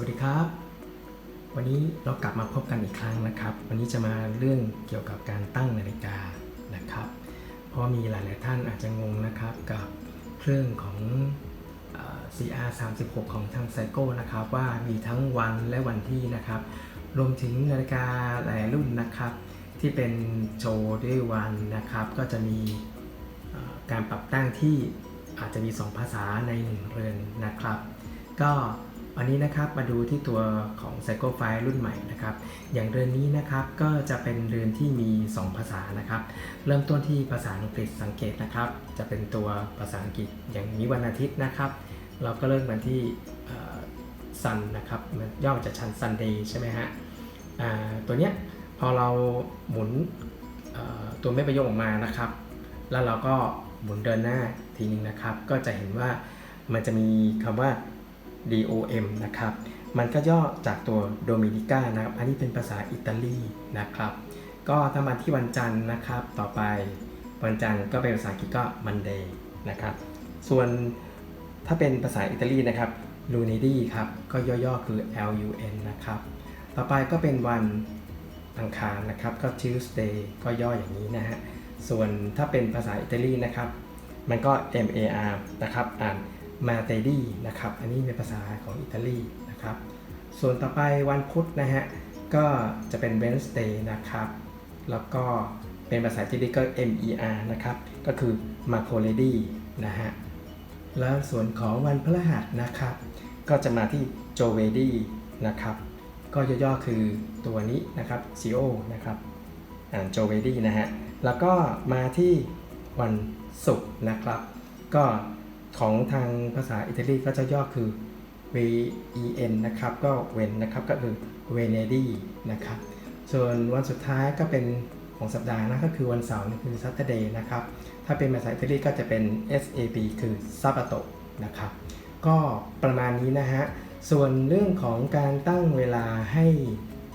วัสดีครับ วันนี้เรากลับมาพบกันอีกครั้งนะครับ วันนี้จะมาเรื่องเกี่ยวกับการตั้งนาฬิกานะครับ เพราะมีหลายๆท่านอาจจะงงนะครับกับเครื่องของเอ่อ CR 36ของทางไซโก้นะครับ ว่ามีทั้งวันและวันที่นะครับ รวมถึงนาฬิกาหลายรุ่นนะครับ ที่เป็นโชว์ด้วยวันนะครับ ก็จะมีการปรับตั้งที่อาจจะมี 2 ภาษาใน 1 เรือนนะครับ ก็ วันนี้นะครับมาดูที่ตัวของ p s y c h o f i รุ่นใหม่นะครับ อย่างเรือนนี้นะครับก็จะเป็นเรือนที่มี 2 ภาษานะครับ เริ่มต้นที่ภาษาอังกฤษสังเกตนะครับ จะเป็นตัวภาษาอังกฤษอย่างนี้วันอาทิตย์นะครับ เราก็เริ่มกันที่ซันนะครับมันย่อมาจากชั้น Sunday ใช่ไหมฮะตัวเนี้ยพอเราหมุนตัวไม่ประโยคออกมานะครับ แล้วเราก็หมุนเดินหน้าทีนึงนะครับ ก็จะเห็นว่ามันจะมีคำว่า DOM นะครับ มันก็ย่อจากตัว Dominica นะครับ อันนี้เป็นภาษาอิตาลีนะครับ ก็ถ้ามาที่วันจันทร์นะครับ ต่อไปวันจันทร์ก็เป็นภาษาอังกฤษก็ Monday นะครับ ส่วนถ้าเป็นภาษาอิตาลีนะครับ Lunedì ครับ ก็ย่อๆคือ LUN นะครับ ต่อไปก็เป็นวันอังคารนะครับ ก็ Tuesday ก็ย่ออย่างนี้นะฮะ ส่วนถ้าเป็นภาษาอิตาลีนะครับ มันก็ MAR นะครับ อ่าน มาเตดีนะครับ อันนี้เป็นภาษาของอิตาลีนะครับ ส่วนต่อไปวันพุธนะฮะ ก็จะเป็น Wednesday นะครับ แล้วก็เป็นภาษาอิตาลีก็ MER นะครับ ก็คือ m a c o l e d i นะฮะ แล้วส่วนของวันพฤหัสนะครับ ก็จะมาที่ j o v e d i นะครับ ก็ย่อๆคือตัวนี้นะครับ CO นะครับอ่าน j o v e d i นะฮะ แล้วก็มาที่วันศุกร์นะครับ ก็ ของทางภาษาอิตาลีก็จะย่อคือ V E N นะครับ ก็เวนนะครับ ก็คือ Venedi นะครับ ส่วนวันสุดท้ายก็เป็นของสัปดาห์นะก็คือวันเสาร์นี่คือ Saturday นะครับ ถ้าเป็นภาษาอิตาลีก็จะเป็น S A B คือ Sabato นะครับ ก็ประมาณนี้นะฮะ ส่วนเรื่องของการตั้งเวลาให้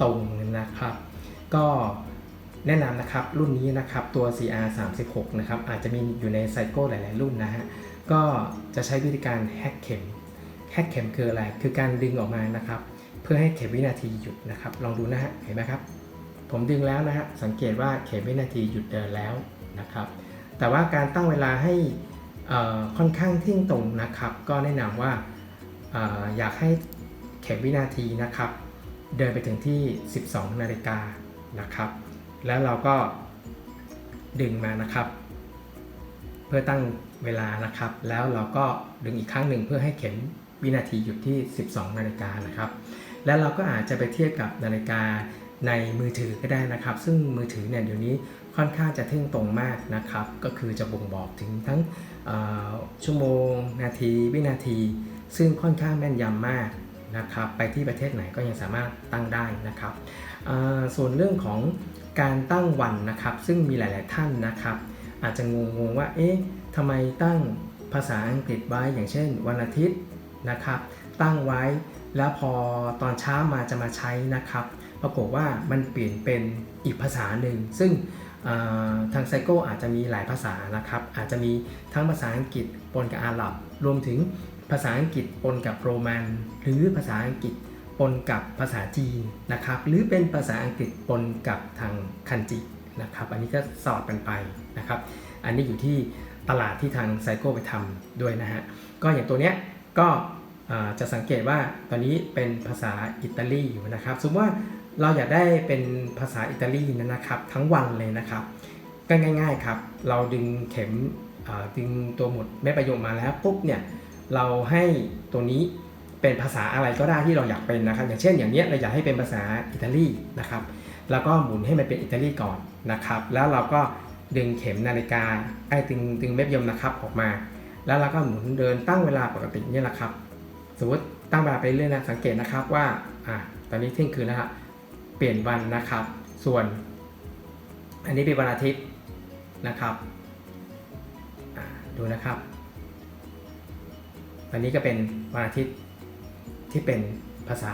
ตรงนะครับ ก็แนะนำนะครับรุ่นนี้นะครับตัว CR 36 นะครับอาจจะมีอยู่ในไซโก้หลาย ๆ รุ่นนะฮะ ก็จะใช้วิธีการแฮกเข็มแฮกเข็มคืออะไร คือการดึงออกมานะครับ เพื่อให้เข็มวินาทีหยุดนะครับ ลองดูนะฮะ เห็นไหมครับ ผมดึงแล้วนะฮะ สังเกตว่าเข็มวินาทีหยุดเดินแล้วนะครับ แต่ว่าการตั้งเวลาให้ค่อนข้างเที่ยงตรงนะครับ ก็แนะนำว่าออยากให้เข็มวินาทีนะครับ เดินไปถึงที่ 12 นาฬิกานะครับ แล้วเราก็ดึงมานะครับ พื่อตั้งเวลานะครับ แล้วเราก็ดึงอีกครั้งหนึ่งเพื่อให้เข็มวินาทีหยุดที่ 12 นาฬิกานะครับ แล้วเราก็อาจจะไปเทียบกับนาฬิกาในมือถือก็ได้นะครับ ซึ่งมือถือเนี่ยเดี๋ยวนี้ค่อนข้างจะเท่งตรงมากนะครับ ก็คือจะบ่งบอกถึงทั้งชั่วโมง นาทีวินาที ซึ่งค่อนข้างแม่นยำมากนะครับ ไปที่ประเทศไหนก็ยังสามารถตั้งได้นะครับส่วนเรื่องของการตั้งวันนะครับ ซึ่งมีหลาย ๆ ท่านนะครับ อาจจะงงๆว่า เอ๊ะทำไมตั้งภาษาอังกฤษไว้อย่างเช่น วันอาทิตย์นะครับ ตั้งไว้แล้วพอตอนเช้ามาจะมาใช้นะครับ ปรากฏว่ามันเปลี่ยนเป็นอีกภาษาหนึ่ง ซึ่งทางไซโก้อาจจะมีหลายภาษานะครับ อาจจะมีทั้งภาษาอังกฤษปนกับอาหรับ รวมถึงภาษาอังกฤษปนกับโรมัน หรือภาษาอังกฤษปนกับภาษาจีนนะครับ หรือเป็นภาษาอังกฤษปนกับทางคันจิ นะครับ อันนี้ก็สอบกันไปนะครับ อันนี้อยู่ที่ตลาดที่ทางไซโก้ไปทำด้วยนะฮะ ก็อย่างตัวเนี้ยก็จะสังเกตว่าตอนนี้เป็นภาษาอิตาลีอยู่นะครับ สมมติว่าเราอยากได้เป็นภาษาอิตาลีนะครับ ทั้งวันเลยนะครับก็ง่าย ๆครับ เราดึงเข็มดึงตัวหมุดแม่ประโยคมาแล้วปุ๊บเนี่ยเราให้ตัวนี้เป็นภาษาอะไรก็ได้ที่เราอยากเป็นนะครับ อย่างเช่นอย่างเนี้ยเราอยากให้เป็นภาษาอิตาลีนะครับ แล้วก็หมุนให้มันเป็นอิตาลีก่อน นะครับ แล้วเราก็ดึงเข็มนาฬิกาไอ้ดึงดึงเม็ดยมนะครับออกมา แล้วเราก็หมุนเดินตั้งเวลาปกติเนี่ยแหละครับสมมติตั้งเวลาไปเรื่อยนะสังเกตนะครับว่าอะตอนนี้เที่ยงคืนแล้วครับเปลี่ยนวันนะครับ ส่วน อันนี้เป็นวันอาทิตย์นะครับดูนะครับวันนี้ก็เป็นวันอาทิตย์ที่เป็นภาษา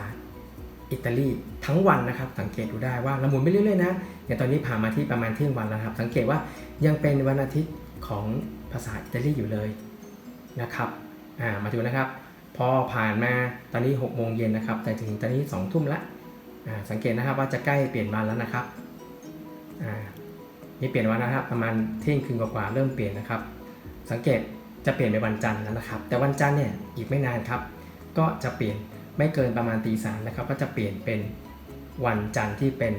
อิตาลีทั้งวันนะครับ สังเกตดูได้ว่าเราหมุนไปเรื่อยๆนะอย่างตอนนี้ผ่านมาที่ประมาณเที่ยงวันแล้วครับ สังเกตว่ายังเป็นวันอาทิตย์ของภาษาอิตาลีอยู่เลยนะครับอ่ามาดูนะครับพพอผ่านมาตอนนี้6โมงเย็นนะครับ แต่ถึงตอนนี้2ทุ่มละอ่าสังเกตนะครับว่าจะใกล้เปลี่ยนวันแล้วนะครับอ่านี่เปลี่ยนวันนะครับ ประมาณเที่ยงคืนกว่าๆเริ่มเปลี่ยนนะครับ สังเกตจะเปลี่ยนเป็นวันจันทร์แล้วนะครับ แต่วันจันทร์เนี่ยอีกไม่นานครับ ก็จะเปลี่ยน ไม่เกินประมาณตีสามนะครับ ก็จะเปลี่ยนเป็นวันจันทร์ที่เป็น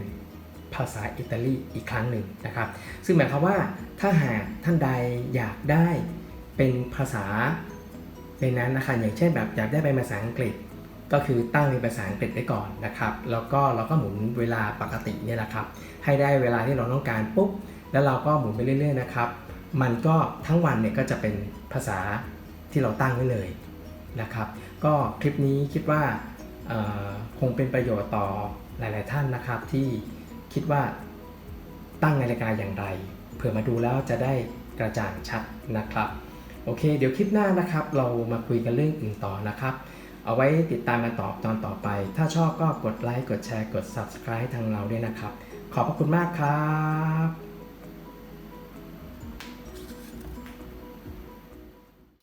ภาษาอิตาลีอีกครั้งหนึ่งนะครับ ซึ่งหมายความว่าถ้าหากท่านใดอยากได้เป็นภาษาในนั้นนะคะอย่างเช่นแบบอยากได้เป็นภาษาอังกฤษ ก็คือตั้งเป็นภาษาอังกฤษไว้ก่อนนะครับ แล้วก็เราก็หมุนเวลาปกติเนี่ยแหละครับ ให้ได้เวลาที่เราต้องการปุ๊บ แล้วเราก็หมุนไปเรื่อย ๆ นะครับ มันก็ทั้งวันเนี่ยก็จะเป็นภาษาที่เราตั้งไว้เลยนะครับ ก็คลิปนี้คิดว่าคงเป็นประโยชน์ต่อหลาย ๆ ท่านนะครับที่คิดว่าตั้งนาฬิกาอย่างไร เผื่อมาดูแล้วจะได้กระจ่างชัดนะครับ โอเค เดี๋ยวคลิปหน้านะครับ เรามาคุยกันเรื่องอื่นต่อนะครับ เอาไว้ติดตามกันต่อตอนต่อไป ถ้าชอบก็กดไลค์กดแชร์กด Subscribe ทางเราด้วยนะครับ ขอบพระคุณมากครับ